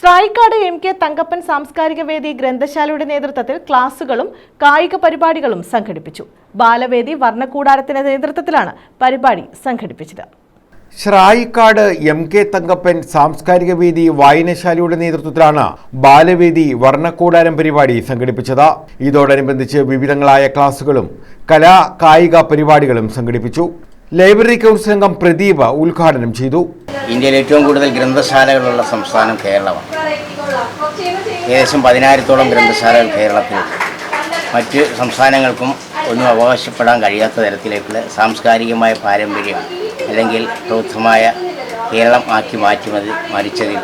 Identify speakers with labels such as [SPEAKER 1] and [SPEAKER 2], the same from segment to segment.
[SPEAKER 1] Srayikkad M K Thankappan സാംസ്കാരിക വേദി ഗ്രന്ഥശാലയുടെ നേതൃത്വത്തിൽ ക്ലാസുകളും കായിക പരിപാടികളും സംഘടിപ്പിച്ചു. ബാലവേദി വർണക്കൂടാരത്തിന്റെ നേതൃത്വത്തിലാണ് പരിപാടി സംഘടിപ്പിച്ചത്.
[SPEAKER 2] ശ്രായിക്കാട് എം കെ തങ്കപ്പൻ സാംസ്കാരിക വേദി വായനശാലയുടെ നേതൃത്വത്തിലാണ് ബാലവേദി വർണക്കൂടാരം പരിപാടി സംഘടിപ്പിച്ചത്. ഇതോടനുബന്ധിച്ച് വിവിധങ്ങളായ ക്ലാസുകളും കലാ കായിക പരിപാടികളും സംഘടിപ്പിച്ചു. ലൈബ്രറി കൗൺസിൽ അംഗം പ്രദീപ ഉദ്ഘാടനം ചെയ്തു.
[SPEAKER 3] ഇന്ത്യയിൽ ഏറ്റവും കൂടുതൽ ഗ്രന്ഥശാലകളുള്ള സംസ്ഥാനം കേരളമാണ്. ഏകദേശം പതിനായിരത്തോളം ഗ്രന്ഥശാലകൾ കേരളത്തിലുണ്ട് മറ്റ് സംസ്ഥാനങ്ങൾക്കും ഒന്നും അവകാശപ്പെടാൻ കഴിയാത്ത തരത്തിലേക്കുള്ള സാംസ്കാരികമായ പാരമ്പര്യം അല്ലെങ്കിൽ പ്രൗദ്ധമായ കേരളം ആക്കി മാറ്റുമതി മരിച്ചതിൽ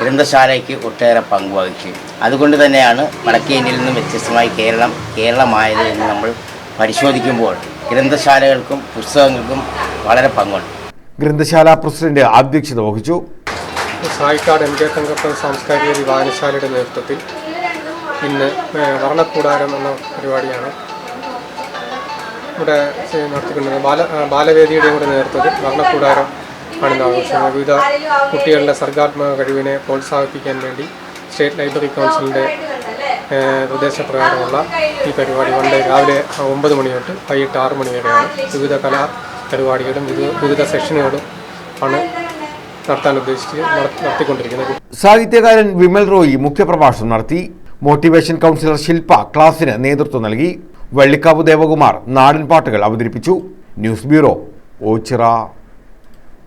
[SPEAKER 3] ഗ്രന്ഥശാലയ്ക്ക് ഒട്ടേറെ പങ്ക് വഹിച്ചു. അതുകൊണ്ട് തന്നെയാണ് വടക്കേ ഇന്ത്യയിൽ നിന്നും വ്യത്യസ്തമായി കേരളം കേരളമായത് എന്ന് നമ്മൾ പരിശോധിക്കുമ്പോൾ ഗ്രന്ഥശാലകൾക്കും പുസ്തകങ്ങൾക്കും വളരെ പങ്കുണ്ട്.
[SPEAKER 2] ഗ്രന്ഥശാല പ്രസിഡന്റ് അധ്യക്ഷത വഹിച്ചു.
[SPEAKER 4] സായിക്കാട് എം കെ തങ്കപ്പൻ സാംസ്കാരിക വായനശാലയുടെ നേതൃത്വത്തിൽ ഇന്ന് വർണക്കൂടാരം എന്ന പരിപാടിയാണ് ഇവിടെ നടത്തിക്കൊണ്ടിരുന്നത്. ബാല ബാലവേദിയുടെ കൂടെ നേതൃത്വത്തിൽ വർണക്കൂടാരം ആണ് ഇന്ന് ആഘോഷിക്കുന്നത് വിവിധ കുട്ടികളുടെ സർഗാത്മക കഴിവിനെ പ്രോത്സാഹിപ്പിക്കാൻ വേണ്ടി സ്റ്റേറ്റ് ലൈബ്രറി കൗൺസിലിന്റെ നിർദ്ദേശപ്രകാരമുള്ള ഈ പരിപാടി വളരെ രാവിലെ ഒമ്പത് മണി തൊട്ട് വൈകിട്ട് ആറ് മണി വരെയാണ്. വിവിധ കലാ പരിപാടികളും വിവിധ സെഷനുകളും ആണ് നടത്താൻ ഉദ്ദേശിച്ച് നട- നടത്തിക്കൊണ്ടിരിക്കുന്നത്.
[SPEAKER 2] സാഹിത്യകാരൻ വിമൽ റോയി മുഖ്യപ്രഭാഷണം നടത്തി. മോട്ടിവേഷൻ കൗൺസിലർ ശില്പ ക്ലാസിന് നേതൃത്വം നൽകി. വള്ളിക്കാവ് ദേവകുമാർ നാടൻ പാട്ടുകൾ അവതരിപ്പിച്ചു. News bureau Ochira.